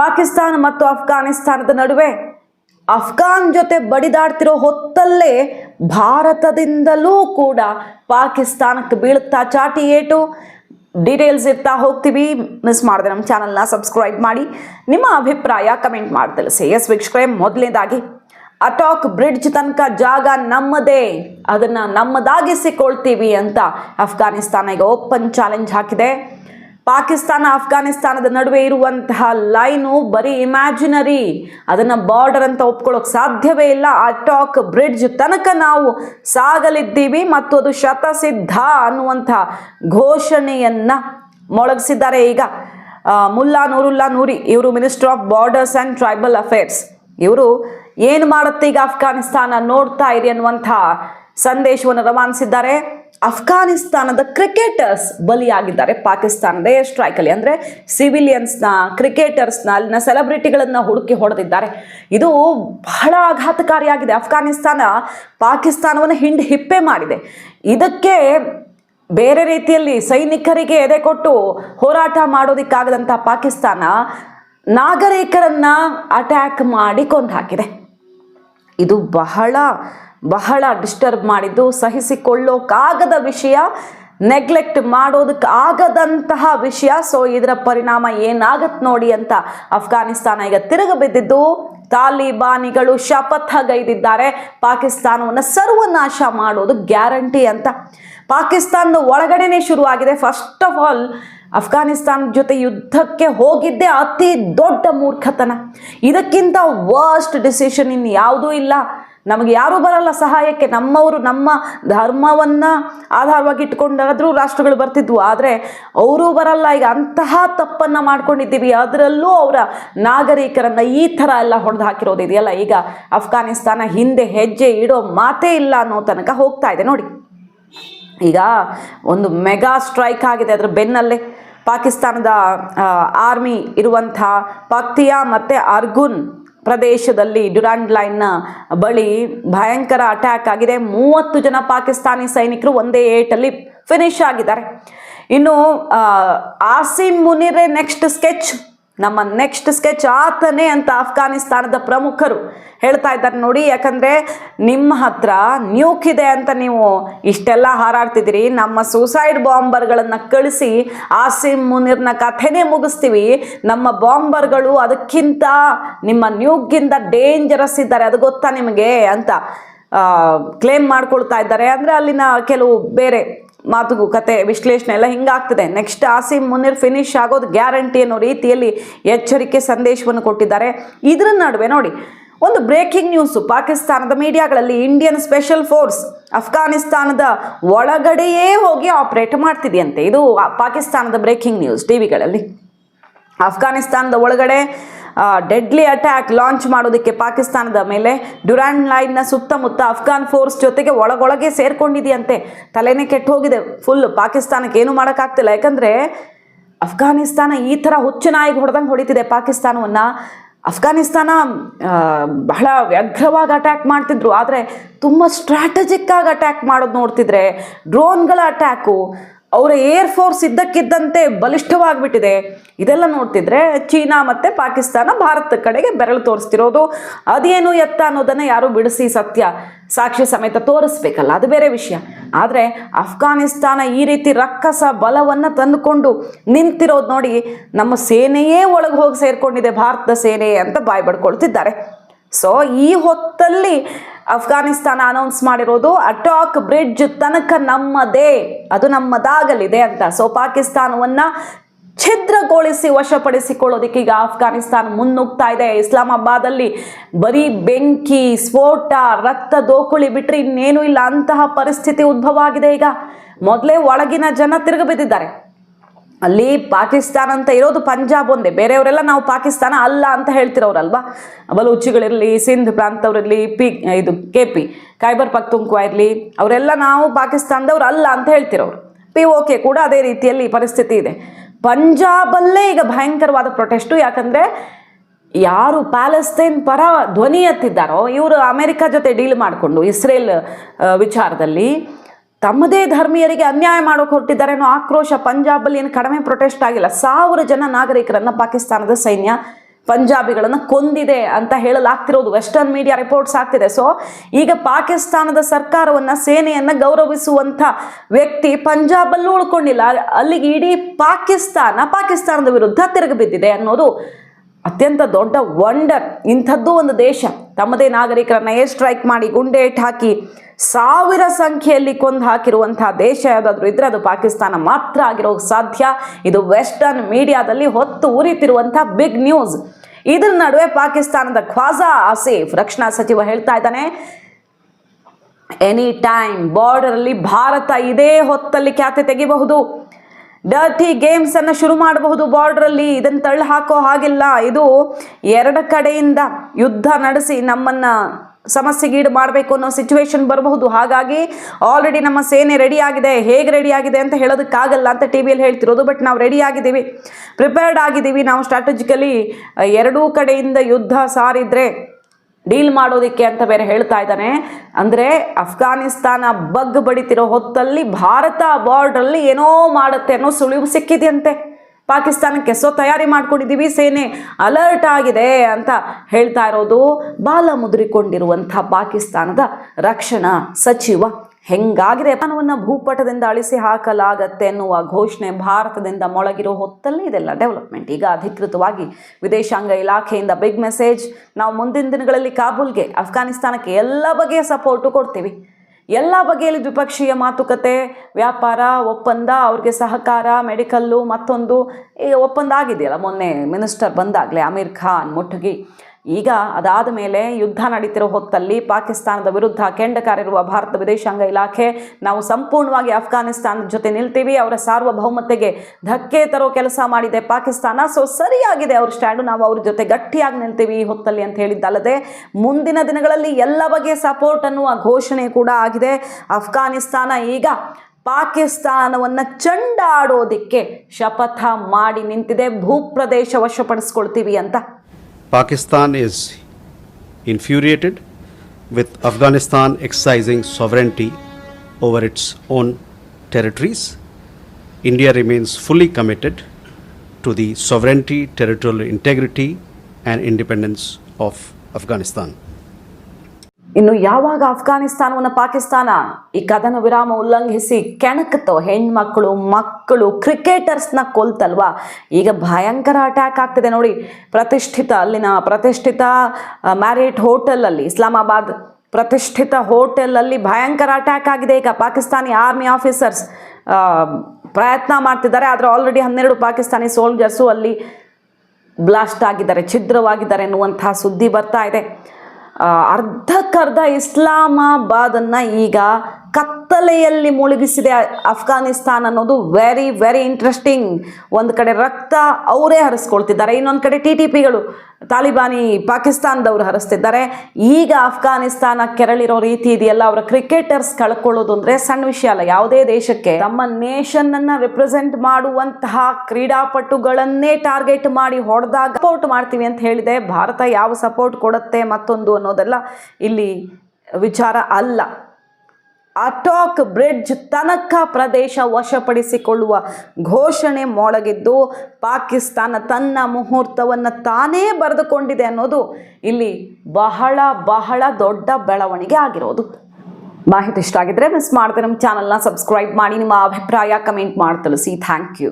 ಪಾಕಿಸ್ತಾನ ಮತ್ತು ಅಫ್ಘಾನಿಸ್ತಾನದ ನಡುವೆ ಅಫ್ಘಾನ್ ಜೊತೆ ಬಡಿದಾಡ್ತಿರೋ ಹೊತ್ತಲ್ಲೇ ಭಾರತದಿಂದಲೂ ಕೂಡ ಪಾಕಿಸ್ತಾನಕ್ಕೆ ಬೀಳುತ್ತಾ ಚಾಟಿ ಏಟು. ಡೀಟೇಲ್ಸ್ ಇರ್ತಾ ಹೋಗ್ತೀವಿ. ಮಿಸ್ ಮಾಡಿದೆ ನಮ್ಮ ಚಾನಲ್ನ ಸಬ್ಸ್ಕ್ರೈಬ್ ಮಾಡಿ. ನಿಮ್ಮ ಅಭಿಪ್ರಾಯ ಕಮೆಂಟ್ ಮಾಡಿ ತಿಳಿಸಿ ಎಸ್ ವೀಕ್ಷಕರೇ, ಮೊದಲನೇದಾಗಿ ಅಟಾಕ್ ಬ್ರಿಡ್ಜ್ ತನಕ ಜಾಗ ನಮ್ಮದೇ. ಅದನ್ನು ನಮ್ಮದಾಗಿಸಿಕೊಳ್ತೀವಿ ಅಂತ ಅಫ್ಘಾನಿಸ್ತಾನ ಈಗ ಓಪನ್ ಚಾಲೆಂಜ್ ಹಾಕಿದೆ. ಪಾಕಿಸ್ತಾನ ಅಫ್ಘಾನಿಸ್ತಾನದ ನಡುವೆ ಇರುವಂತಹ ಲೈನು ಬರೀ ಇಮ್ಯಾಜಿನರಿ ಅದನ್ನು ಬಾರ್ಡರ್ ಅಂತ ಒಪ್ಕೊಳ್ಳೋಕೆ ಸಾಧ್ಯವೇ ಇಲ್ಲ. ಆ ಟಾಕ್ ಬ್ರಿಡ್ಜ್ ತನಕ ನಾವು ಸಾಗಲಿದ್ದೀವಿ ಮತ್ತು ಅದು ಶತಸಿದ್ಧ ಅನ್ನುವಂಥ ಘೋಷಣೆಯನ್ನ ಮೊಳಗಿಸಿದ್ದಾರೆ. ಈಗ ಮುಲ್ಲಾ ನೂರುಲ್ಲಾ ನೂರಿ, ಇವರು minister of borders and tribal affairs ಇವರು ಏನು ಮಾಡುತ್ತೆ ಈಗ ಅಫ್ಘಾನಿಸ್ತಾನ ನೋಡ್ತಾ ಇರಿ ಅನ್ನುವಂಥ ಸಂದೇಶವನ್ನು ರವಾನಿಸಿದ್ದಾರೆ. ಅಫ್ಘಾನಿಸ್ತಾನದ ಕ್ರಿಕೆಟರ್ಸ್ ಬಲಿಯಾಗಿದ್ದಾರೆ. ಪಾಕಿಸ್ತಾನದ ಏರ್ ಸ್ಟ್ರೈಕಲ್ಲಿ ಅಂದರೆ ಸಿವಿಲಿಯನ್ಸ್ನ, ಕ್ರಿಕೆಟರ್ಸ್ನ, ಅಲ್ಲಿನ ಸೆಲೆಬ್ರಿಟಿಗಳನ್ನು ಹುಡುಕಿ ಹೊಡೆದಿದ್ದಾರೆ. ಇದು ಬಹಳ ಆಘಾತಕಾರಿಯಾಗಿದೆ. ಅಫ್ಘಾನಿಸ್ತಾನ ಪಾಕಿಸ್ತಾನವನ್ನು ಹಿಂಡ್ ಹಿಪ್ಪೆ ಮಾಡಿದೆ. ಇದಕ್ಕೆ ಬೇರೆ ರೀತಿಯಲ್ಲಿ ಸೈನಿಕರಿಗೆ ಎದೆ ಕೊಟ್ಟು ಹೋರಾಟ ಮಾಡೋದಕ್ಕಾಗದಂಥ ಪಾಕಿಸ್ತಾನ ನಾಗರಿಕರನ್ನ ಅಟ್ಯಾಕ್ ಮಾಡಿ ಕೊಂದು ಹಾಕಿದೆ ಇದು ಬಹಳ ಬಹಳ ಡಿಸ್ಟರ್ಬ್ ಮಾಡಿದ್ದು. ಸಹಿಸಿಕೊಳ್ಳೋಕ್ಕಾಗದ ವಿಷಯ ನೆಗ್ಲೆಕ್ಟ್ ಮಾಡೋದಕ್ಕೆ ಆಗದಂತಹ ವಿಷಯ. ಸೊ ಇದರ ಪರಿಣಾಮ ಏನಾಗತ್ತೆ ನೋಡಿ ಅಂತ ಅಫ್ಘಾನಿಸ್ತಾನ ಈಗ ತಿರುಗ ಬಿದ್ದಿದ್ದು. ತಾಲಿಬಾನಿಗಳು ಶಪಥಗೈದಿದ್ದಾರೆ. ಪಾಕಿಸ್ತಾನವನ್ನು ಸರ್ವನಾಶ ಮಾಡೋದು ಗ್ಯಾರಂಟಿ ಅಂತ. ಪಾಕಿಸ್ತಾನದ ಒಳಗಡೆನೆ ಶುರುವಾಗಿದೆ. ಫಸ್ಟ್ ಆಫ್ ಆಲ್ ಅಫ್ಘಾನಿಸ್ತಾನ ಜೊತೆ ಯುದ್ಧಕ್ಕೆ ಹೋಗಿದ್ದೇ ಅತಿ ದೊಡ್ಡ ಮೂರ್ಖತನ. ಇದಕ್ಕಿಂತ ವರ್ಸ್ಟ್ ಡಿಸಿಷನ್ ಇನ್ನು ಯಾವುದೂ ಇಲ್ಲ. ನಮಗೆ ಯಾರೂ ಬರಲ್ಲ ಸಹಾಯಕ್ಕೆ. ನಮ್ಮವರು ನಮ್ಮ ಧರ್ಮವನ್ನ ಆಧಾರವಾಗಿ ಇಟ್ಕೊಂಡಾದರೂ ರಾಷ್ಟ್ರಗಳು ಬರ್ತಿದ್ವು. ಆದರೆ ಅವರು ಬರಲ್ಲ. ಈಗ ಅಂತಹ ತಪ್ಪನ್ನ ಮಾಡ್ಕೊಂಡಿದ್ದೀವಿ. ಅದರಲ್ಲೂ ಅವರ ನಾಗರಿಕರನ್ನ ಈ ಥರ ಎಲ್ಲ ಹೊಡೆದು ಹಾಕಿರೋದು ಇದೆಯಲ್ಲ ಈಗ ಅಫ್ಘಾನಿಸ್ತಾನ ಹಿಂದೆ ಹೆಜ್ಜೆ ಇಡೋ ಮಾತೇ ಇಲ್ಲ ಅನ್ನೋ ತನಕ ಹೋಗ್ತಾ ಇದೆ. ನೋಡಿ. ಈಗ ಒಂದು ಮೆಗಾ ಸ್ಟ್ರೈಕ್ ಆಗಿದೆ. ಅದರ ಬೆನ್ನಲ್ಲೇ ಪಾಕಿಸ್ತಾನದ ಆರ್ಮಿ ಇರುವಂಥ ಪಕ್ತಿಯಾ ಮತ್ತು ಅರ್ಗುನ್ ಪ್ರದೇಶದಲ್ಲಿ ಡ್ಯುರಾಂಡ್ ಲೈನ್ನ ಬಳಿ ಭಯಂಕರ ಅಟ್ಯಾಕ್ ಆಗಿದೆ. ಮೂವತ್ತು ಜನ ಪಾಕಿಸ್ತಾನಿ ಸೈನಿಕರು ಒಂದೇ ಏಟಲ್ಲಿ ಫಿನಿಶ್ ಆಗಿದ್ದಾರೆ. ಇನ್ನು ಆಸಿಮ್ ಮುನಿರೆ ನೆಕ್ಸ್ಟ್ ಸ್ಕೆಚ್ ನಮ್ಮ ನೆಕ್ಸ್ಟ್ ಸ್ಕೆಚ್ ಆತನೇ ಅಂತ ಅಫ್ಘಾನಿಸ್ತಾನದ ಪ್ರಮುಖರು ಹೇಳ್ತಾ ಇದ್ದಾರೆ ನೋಡಿ, ಯಾಕಂದ್ರೆ ನಿಮ್ಮ ಹತ್ರ ನ್ಯೂಕ್ ಇದೆ ಅಂತ ನೀವು ಇಷ್ಟೆಲ್ಲ ಹಾರಾಡ್ತಿದ್ದೀರಿ. ನಮ್ಮ ಸೂಸೈಡ್ ಬಾಂಬರ್ಗಳನ್ನು ಕಳಿಸಿ ಆಸಿಮ್ ಮುನಿರ್ನ ಕಥೆನೇ ಮುಗಿಸ್ತೀವಿ. ನಮ್ಮ ಬಾಂಬರ್ಗಳು ಅದಕ್ಕಿಂತ ನಿಮ್ಮ ನ್ಯೂಕ್ಗಿಂತ ಡೇಂಜರಸ್ ಇದ್ದಾರೆ. ಅದು ಗೊತ್ತಾ ನಿಮಗೆ ಅಂತ ಕ್ಲೇಮ್ ಮಾಡ್ಕೊಳ್ತಾ ಇದ್ದಾರೆ. ಅಂದರೆ ಅಲ್ಲಿನ ಕೆಲವು ಬೇರೆ ಮಾತುಕತೆ ವಿಶ್ಲೇಷಣೆ ಎಲ್ಲ ಹಿಂಗಾಗ್ತದೆ. ನೆಕ್ಸ್ಟ್ ಆಸಿಮ್ ಮುನಿರ್ ಫಿನಿಶ್ ಆಗೋದು ಗ್ಯಾರಂಟಿ ಅನ್ನೋ ರೀತಿಯಲ್ಲಿ ಎಚ್ಚರಿಕೆ ಸಂದೇಶವನ್ನು ಕೊಟ್ಟಿದ್ದಾರೆ. ಇದರ ನಡುವೆ ನೋಡಿ, ಒಂದು ಬ್ರೇಕಿಂಗ್ ನ್ಯೂಸ್ ಪಾಕಿಸ್ತಾನದ ಮೀಡಿಯಾಗಳಲ್ಲಿ ಇಂಡಿಯನ್ ಸ್ಪೆಷಲ್ ಫೋರ್ಸ್ ಅಫ್ಘಾನಿಸ್ತಾನದ ಒಳಗಡೆಯೇ ಹೋಗಿ ಆಪರೇಟ್ ಮಾಡ್ತಿದೆಯಂತೆ. ಇದು ಪಾಕಿಸ್ತಾನದ ಬ್ರೇಕಿಂಗ್ ನ್ಯೂಸ್ ಟಿವಿಗಳಲ್ಲಿ ಅಫ್ಘಾನಿಸ್ತಾನದ ಒಳಗಡೆ ಡೆಡ್ಲಿ ಅಟ್ಯಾಕ್ ಲಾಂಚ್ ಮಾಡೋದಕ್ಕೆ ಪಾಕಿಸ್ತಾನದ ಮೇಲೆ ಡ್ಯುರಾಂಡ್ ಲೈನ್ನ ಸುತ್ತಮುತ್ತ ಅಫ್ಘಾನ್ ಫೋರ್ಸ್ ಜೊತೆಗೆ ಒಳಗೊಳಗೆ ಸೇರ್ಕೊಂಡಿದೆಯಂತೆ. ತಲೆನೇ ಕೆಟ್ಟು ಹೋಗಿದೆ ಫುಲ್ ಪಾಕಿಸ್ತಾನಕ್ಕೆ ಏನು ಮಾಡೋಕ್ಕಾಗ್ತಿಲ್ಲ. ಯಾಕಂದರೆ ಅಫ್ಘಾನಿಸ್ತಾನ ಈ ಥರ ಹುಚ್ಚು ನಾಯಿಗೆ ಹೊಡೆದಂಗೆ ಹೊಡಿತಿದೆ ಪಾಕಿಸ್ತಾನವನ್ನು. ಅಫ್ಘಾನಿಸ್ತಾನ ಬಹಳ ವ್ಯಗ್ರವಾಗಿ ಅಟ್ಯಾಕ್ ಮಾಡ್ತಿದ್ರು. ಆದರೆ ತುಂಬ ಸ್ಟ್ರಾಟಜಿಕ್ಕಾಗಿ ಅಟ್ಯಾಕ್ ಮಾಡೋದು ನೋಡ್ತಿದ್ರೆ ಡ್ರೋನ್ಗಳ ಅಟ್ಯಾಕು ಅವರ ಏರ್ ಫೋರ್ಸ್ ಇದ್ದಕ್ಕಿದ್ದಂತೆ ಬಲಿಷ್ಠವಾಗಿಬಿಟ್ಟಿದೆ. ಇದೆಲ್ಲ ನೋಡ್ತಿದ್ರೆ ಚೀನಾ ಮತ್ತು ಪಾಕಿಸ್ತಾನ ಭಾರತದ ಕಡೆಗೆ ಬೆರಳು ತೋರಿಸ್ತಿರೋದು. ಅದೇನು ಎತ್ತ ಅನ್ನೋದನ್ನು ಯಾರು ಬಿಡಿಸಿ ಸತ್ಯ ಸಾಕ್ಷಿ ಸಮೇತ ತೋರಿಸ್ಬೇಕಲ್ಲ, ಅದು ಬೇರೆ ವಿಷಯ. ಆದರೆ ಅಫ್ಘಾನಿಸ್ತಾನ ಈ ರೀತಿ ರಕ್ಕಸ ಬಲವನ್ನು ತಂದುಕೊಂಡು ನಿಂತಿರೋದು ನೋಡಿ ನಮ್ಮ ಸೇನೆಯೇ ಒಳಗೆ ಹೋಗಿ ಸೇರಿಕೊಂಡಿದೆ, ಭಾರತದ ಸೇನೆ ಅಂತ ಬಾಯ್ ಬಡ್ಕೊಳ್ತಿದ್ದಾರೆ. ಸೊ ಈ ಹೊತ್ತಲ್ಲಿ ಅಫ್ಘಾನಿಸ್ತಾನ ಅನೌನ್ಸ್ ಮಾಡಿರೋದು ಅಟಾಕ್ ಬ್ರಿಡ್ಜ್ ತನಕ ನಮ್ಮದೇ, ಅದು ನಮ್ಮದಾಗಲಿದೆ ಅಂತ. ಸೊ ಪಾಕಿಸ್ತಾನವನ್ನ ಛಿದ್ರಗೊಳಿಸಿ ವಶಪಡಿಸಿಕೊಳ್ಳೋದಕ್ಕೆ ಈಗ ಅಫ್ಘಾನಿಸ್ತಾನ ಮುನ್ನುಗ್ತಾ ಇದೆ. ಇಸ್ಲಾಮಾಬಾದಲ್ಲಿ ಬರೀ ಬೆಂಕಿ, ಸ್ಫೋಟ, ರಕ್ತ ದೋಕುಳಿ ಬಿಟ್ಟರೆ ಇನ್ನೇನು ಇಲ್ಲ. ಅಂತಹ ಪರಿಸ್ಥಿತಿ ಉದ್ಭವ ಆಗಿದೆ ಈಗ. ಮೊದಲೇ ಒಳಗಿನ ಜನ ತಿರುಗಿ ಬಿದ್ದಿದ್ದಾರೆ. ಅಲ್ಲಿ ಪಾಕಿಸ್ತಾನ ಅಂತ ಇರೋದು ಪಂಜಾಬ್ ಒಂದೇ. ಬೇರೆಯವರೆಲ್ಲ ನಾವು ಪಾಕಿಸ್ತಾನ ಅಲ್ಲ ಅಂತ ಹೇಳ್ತಿರೋರಲ್ವಾ? ಬಲೂಚಿಗಳಿರಲಿ ಸಿಂಧ್ ಪ್ರಾಂತವರಿರಲಿ ಪಿ, ಇದು ಕೆ ಪಿ, ಖೈಬರ್ ಪಕ್ತುಂಕು ಇರಲಿ, ಅವರೆಲ್ಲ ನಾವು ಪಾಕಿಸ್ತಾನದವ್ರು ಅಲ್ಲ ಅಂತ ಹೇಳ್ತಿರೋರು. ಪಿ ಓಕೆ ಕೂಡ ಅದೇ ರೀತಿಯಲ್ಲಿ ಪರಿಸ್ಥಿತಿ ಇದೆ. ಪಂಜಾಬಲ್ಲೇ ಈಗ ಭಯಂಕರವಾದ ಪ್ರೊಟೆಸ್ಟು. ಯಾಕಂದರೆ ಯಾರು ಪ್ಯಾಲೆಸ್ತೈನ್ ಪರ ಧ್ವನಿ ಎತ್ತಿದ್ದಾರೋ, ಇವರು ಅಮೆರಿಕ ಜೊತೆ ಡೀಲ್ ಮಾಡಿಕೊಂಡು ಇಸ್ರೇಲ್ ವಿಚಾರದಲ್ಲಿ ತಮ್ಮದೇ ಧರ್ಮೀಯರಿಗೆ ಅನ್ಯಾಯ ಮಾಡೋಕೆ ಹೊರಟಿದ್ದಾರೆ ಅನ್ನೋ ಆಕ್ರೋಶ ಪಂಜಾಬಲ್ಲಿ ಏನು ಕಡಿಮೆ ಪ್ರೊಟೆಸ್ಟ್ ಆಗಿಲ್ಲ. ಸಾವಿರ ಜನ ನಾಗರಿಕರನ್ನು ಪಾಕಿಸ್ತಾನದ ಸೈನ್ಯ ಪಂಜಾಬಿಗಳನ್ನು ಕೊಂದಿದೆ ಅಂತ ಹೇಳಲಾಗ್ತಿರೋದು. ವೆಸ್ಟರ್ನ್ ಮೀಡಿಯಾ ರಿಪೋರ್ಟ್ಸ್ ಆಗ್ತಿದೆ. ಸೊ ಈಗ ಪಾಕಿಸ್ತಾನದ ಸರ್ಕಾರವನ್ನ, ಸೇನೆಯನ್ನ ಗೌರವಿಸುವಂತ ವ್ಯಕ್ತಿ ಪಂಜಾಬಲ್ಲೂ ಉಳ್ಕೊಂಡಿಲ್ಲ. ಅಲ್ಲಿಗೆ ಇಡೀ ಪಾಕಿಸ್ತಾನ ಪಾಕಿಸ್ತಾನದ ವಿರುದ್ಧ ತಿರುಗಿಬಿದ್ದಿದೆ ಅನ್ನೋದು ಅತ್ಯಂತ ದೊಡ್ಡ ವಂಡರ್ ಇಂಥದ್ದು ಒಂದು ದೇಶ. ತಮ್ಮದೇ ನಾಗರಿಕರನ್ನ ಏರ್ ಸ್ಟ್ರೈಕ್ ಮಾಡಿ ಗುಂಡೇಟ್ ಹಾಕಿ ಸಾವಿರ ಸಂಖ್ಯೆಯಲ್ಲಿ ಕೊಂದು ಹಾಕಿರುವಂತಹ ದೇಶ ಯಾವುದಾದ್ರೂ ಇದ್ರೆ ಅದು ಪಾಕಿಸ್ತಾನ ಮಾತ್ರ ಆಗಿರೋ ಸಾಧ್ಯ. ಇದು ವೆಸ್ಟರ್ನ್ ಮೀಡಿಯಾದಲ್ಲಿ ಹೊತ್ತು ಉರಿತಿರುವಂತಹ ಬಿಗ್ ನ್ಯೂಸ್ ಇದರ ನಡುವೆ ಪಾಕಿಸ್ತಾನದ ಖ್ವಾಜಾ ಆಸೀಫ್, ರಕ್ಷಣಾ ಸಚಿವ ಹೇಳ್ತಾ ಇದ್ದಾನೆ ಎನಿ ಟೈಮ್ ಬಾರ್ಡರ್ ಅಲ್ಲಿ ಭಾರತ ಇದೇ ಹೊತ್ತಲ್ಲಿ ಖ್ಯಾತೆ ತೆಗಿಬಹುದು. ಡರ್ಟಿ ಗೇಮ್ಸ್ ಅನ್ನ ಶುರು ಮಾಡಬಹುದು ಬಾರ್ಡರ್ ಅಲ್ಲಿ. ಇದನ್ನ ತಳ್ಳು ಹಾಕೋ ಹಾಗಿಲ್ಲ. ಇದು ಎರಡ ಕಡೆಯಿಂದ ಯುದ್ಧ ನಡೆಸಿ ನಮ್ಮನ್ನ ಸಮಸ್ಯೆಗೀಡು ಮಾಡಬೇಕು ಅನ್ನೋ ಸಿಚುವೇಶನ್ ಬರಬಹುದು. ಹಾಗಾಗಿ ಆಲ್ರೆಡಿ ನಮ್ಮ ಸೇನೆ ರೆಡಿ ಆಗಿದೆ. ಹೇಗೆ ರೆಡಿ ಆಗಿದೆ ಅಂತ ಹೇಳೋದಕ್ಕಾಗಲ್ಲ ಅಂತ ಟಿ ವಿಯಲ್ಲಿ ಹೇಳ್ತಿರೋದು. ಬಟ್ ನಾವು ರೆಡಿ ಆಗಿದ್ದೀವಿ. ಪ್ರಿಪೇರ್ಡ್ ಆಗಿದ್ದೀವಿ. ನಾವು ಸ್ಟ್ರಾಟಜಿಕಲಿ ಎರಡೂ ಕಡೆಯಿಂದ ಯುದ್ಧ ಸಾರಿದ್ರೆ ಡೀಲ್ ಮಾಡೋದಕ್ಕೆ ಅಂತ ಬೇರೆ ಹೇಳ್ತಾ ಇದ್ದಾನೆ. ಅಂದರೆ ಅಫ್ಘಾನಿಸ್ತಾನ ಬಗ್ ಬಡಿತಿರೋ ಹೊತ್ತಲ್ಲಿ ಭಾರತ ಬಾರ್ಡ್ರಲ್ಲಿ ಏನೋ ಮಾಡುತ್ತೆ ಅನ್ನೋ ಸುಳಿವು ಸಿಕ್ಕಿದೆಯಂತೆ. ಪಾಕಿಸ್ತಾನಕ್ಕೆ ಸೊ ತಯಾರಿ ಮಾಡ್ಕೊಂಡಿದ್ದೀವಿ, ಸೇನೆ ಅಲರ್ಟ್ ಆಗಿದೆ ಅಂತ ಹೇಳ್ತಾ ಇರೋದು. ಬಾಲ ಮುದ್ರಿಕೊಂಡಿರುವಂಥ ಪಾಕಿಸ್ತಾನದ ರಕ್ಷಣಾ ಸಚಿವ ಹೆಂಗಾಗಿದೆ? ಪಾನವನ್ನು ಭೂಪಟದಿಂದ ಅಳಿಸಿ ಹಾಕಲಾಗತ್ತೆ ಎನ್ನುವ ಘೋಷಣೆ ಭಾರತದಿಂದ ಮೊಳಗಿರೋ ಹೊತ್ತಲ್ಲಿ ಇದೆಲ್ಲ ಡೆವಲಪ್ಮೆಂಟ್. ಈಗ ಅಧಿಕೃತವಾಗಿ ವಿದೇಶಾಂಗ ಇಲಾಖೆಯಿಂದ ಬಿಗ್ ಮೆಸೇಜ್, ನಾವು ಮುಂದಿನ ದಿನಗಳಲ್ಲಿ ಕಾಬೂಲ್ಗೆ ಅಫ್ಘಾನಿಸ್ತಾನಕ್ಕೆ ಎಲ್ಲ ಬಗೆಯ ಸಪೋರ್ಟು ಕೊಡ್ತೀವಿ. ಎಲ್ಲ ಬಗೆಯಲ್ಲಿ ದ್ವಿಪಕ್ಷೀಯ ಮಾತುಕತೆ, ವ್ಯಾಪಾರ, ಒಪ್ಪಂದ, ಅವ್ರಿಗೆ ಸಹಕಾರ, ಮೆಡಿಕಲ್ಲು ಮತ್ತೊಂದು ಒಪ್ಪಂದ ಆಗಿದೆಯಲ್ಲ ಮೊನ್ನೆ ಮಿನಿಸ್ಟರ್ ಬಂದಾಗಲೇ, ಅಮೀರ್ ಖಾನ್ ಮುಟ್ಟಗಿ ಈಗ ಅದಾದ ಮೇಲೆ ಯುದ್ಧ ನಡೀತಿರೋ ಹೊತ್ತಲ್ಲಿ ಪಾಕಿಸ್ತಾನದ ವಿರುದ್ಧ ಕೆಂಡಕಾರಿರುವ ಭಾರತ ವಿದೇಶಾಂಗ ಇಲಾಖೆ, ನಾವು ಸಂಪೂರ್ಣವಾಗಿ ಅಫ್ಘಾನಿಸ್ತಾನದ ಜೊತೆ ನಿಲ್ತೀವಿ, ಅವರ ಸಾರ್ವಭೌಮತೆಗೆ ಧಕ್ಕೆ ತರೋ ಕೆಲಸ ಮಾಡಿದೆ ಪಾಕಿಸ್ತಾನ. ಸೊ ಸರಿಯಾಗಿದೆ ಅವ್ರ ಸ್ಟ್ಯಾಂಡು ನಾವು ಅವ್ರ ಜೊತೆ ಗಟ್ಟಿಯಾಗಿ ನಿಲ್ತೀವಿ ಈ ಹೊತ್ತಲ್ಲಿ ಅಂತ ಹೇಳಿದ್ದಲ್ಲದೆ, ಮುಂದಿನ ದಿನಗಳಲ್ಲಿ ಎಲ್ಲ ಬಗೆಯ ಸಪೋರ್ಟ್ ಅನ್ನುವ ಘೋಷಣೆ ಕೂಡ ಆಗಿದೆ. ಅಫ್ಘಾನಿಸ್ತಾನ ಈಗ ಪಾಕಿಸ್ತಾನವನ್ನು ಚಂಡಾಡೋದಿಕ್ಕೆ ಶಪಥ ಮಾಡಿ ನಿಂತಿದೆ, ಭೂಪ್ರದೇಶ ವಶಪಡಿಸ್ಕೊಳ್ತೀವಿ ಅಂತ Pakistan is infuriated with Afghanistan exercising sovereignty over its own territories. India remains fully committed to the sovereignty, territorial integrity, and independence of Afghanistan. ಇನ್ನು ಯಾವಾಗ ಅಫ್ಘಾನಿಸ್ತಾನವನ್ನು ಪಾಕಿಸ್ತಾನ ಈ ಕದನ ವಿರಾಮ ಉಲ್ಲಂಘಿಸಿ ಕೆಣಕತ್ತೋ ಹೆಣ್ಮಕ್ಳು, ಮಕ್ಕಳು, ಕ್ರಿಕೆಟರ್ಸ್ನ ಕೊಲ್ತಲ್ವಾ? ಈಗ ಭಯಂಕರ ಅಟ್ಯಾಕ್ ಆಗ್ತಿದೆ ನೋಡಿ. ಪ್ರತಿಷ್ಠಿತ ಅಲ್ಲಿನ ಪ್ರತಿಷ್ಠಿತ ಮ್ಯಾರಿಟ್ ಹೋಟೆಲಲ್ಲಿ ಇಸ್ಲಾಮಾಬಾದ್ ಪ್ರತಿಷ್ಠಿತ ಹೋಟೆಲಲ್ಲಿ ಭಯಂಕರ ಅಟ್ಯಾಕ್ ಆಗಿದೆ. ಈಗ ಪಾಕಿಸ್ತಾನಿ ಆರ್ಮಿ ಆಫೀಸರ್ಸ್ ಪ್ರಯತ್ನ ಮಾಡ್ತಿದ್ದಾರೆ. ಆದರೆ ಆಲ್ರೆಡಿ ಹನ್ನೆರಡು ಪಾಕಿಸ್ತಾನಿ ಸೋಲ್ಜರ್ಸು ಅಲ್ಲಿ ಬ್ಲಾಸ್ಟ್ ಆಗಿದ್ದಾರೆ, ಛಿದ್ರವಾಗಿದ್ದಾರೆ ಎನ್ನುವಂತಹ ಸುದ್ದಿ ಬರ್ತಾ ಇದೆ. ಅರ್ಧಕ್ಕರ್ಧ ಇಸ್ಲಾಮಾಬಾದನ್ನು ಈಗ ಕತ್ತಲೆಯಲ್ಲಿ ಮುಳುಗಿಸಿದೆ ಅಫ್ಘಾನಿಸ್ತಾನ್ ಅನ್ನೋದು ವೆರಿ ವೆರಿ ಇಂಟ್ರೆಸ್ಟಿಂಗ್ ಒಂದು ಕಡೆ ರಕ್ತ ಅವರೇ ಹರಿಸ್ಕೊಳ್ತಿದ್ದಾರೆ, ಇನ್ನೊಂದು ಕಡೆ ಟಿ ಟಿ ಪಿಗಳು, ತಾಲಿಬಾನಿ ಪಾಕಿಸ್ತಾನದವರು ಹರಿಸ್ತಿದ್ದಾರೆ. ಈಗ ಅಫ್ಘಾನಿಸ್ತಾನ ಕೆರಳಿರೋ ರೀತಿ ಇದೆಯಲ್ಲ, ಅವರ ಕ್ರಿಕೆಟರ್ಸ್ ಕಳ್ಕೊಳ್ಳೋದು ಅಂದರೆ ಸಣ್ಣ ವಿಷಯ ಅಲ್ಲ, ಯಾವುದೇ ದೇಶಕ್ಕೆ. ತಮ್ಮ ನೇಷನ್ನನ್ನು ರೆಪ್ರೆಸೆಂಟ್ ರಿಪ್ರೆಸೆಂಟ್ ಮಾಡುವಂತಹ ಕ್ರೀಡಾಪಟುಗಳನ್ನೇ ಟಾರ್ಗೆಟ್ ಮಾಡಿ ಹೊಡೆದಾಗ ಸಪೋರ್ಟ್ ಮಾಡ್ತೀವಿ ಅಂತ ಹೇಳಿದೆ. ಭಾರತ ಯಾವ ಸಪೋರ್ಟ್ ಕೊಡುತ್ತೆ ಮತ್ತೊಂದು ಅನ್ನೋದೆಲ್ಲ ಇಲ್ಲಿ ವಿಚಾರ ಅಲ್ಲ. ಅಟಾಕ್ ಬ್ರಿಡ್ಜ್ ತನಕ ಪ್ರದೇಶ ವಶಪಡಿಸಿಕೊಳ್ಳುವ ಘೋಷಣೆ ಮೊಳಗಿದ್ದು, ಪಾಕಿಸ್ತಾನ ತನ್ನ ಮುಹೂರ್ತವನ್ನು ತಾನೇ ಬರೆದುಕೊಂಡಿದೆ ಅನ್ನೋದು ಇಲ್ಲಿ ಬಹಳ ಬಹಳ ದೊಡ್ಡ ಬೆಳವಣಿಗೆ ಆಗಿರೋದು. ಮಾಹಿತಿ ಇಷ್ಟ ಆಗಿದ್ರೆ ಮಿಸ್ ಮಾಡದೆ ನಮ್ಮ ಚಾನಲ್ನ ಸಬ್ಸ್ಕ್ರೈಬ್ ಮಾಡಿ, ನಿಮ್ಮ ಅಭಿಪ್ರಾಯ ಕಮೆಂಟ್ ಮಾಡಿ ತಿಳಿಸಿ ಥ್ಯಾಂಕ್ ಯು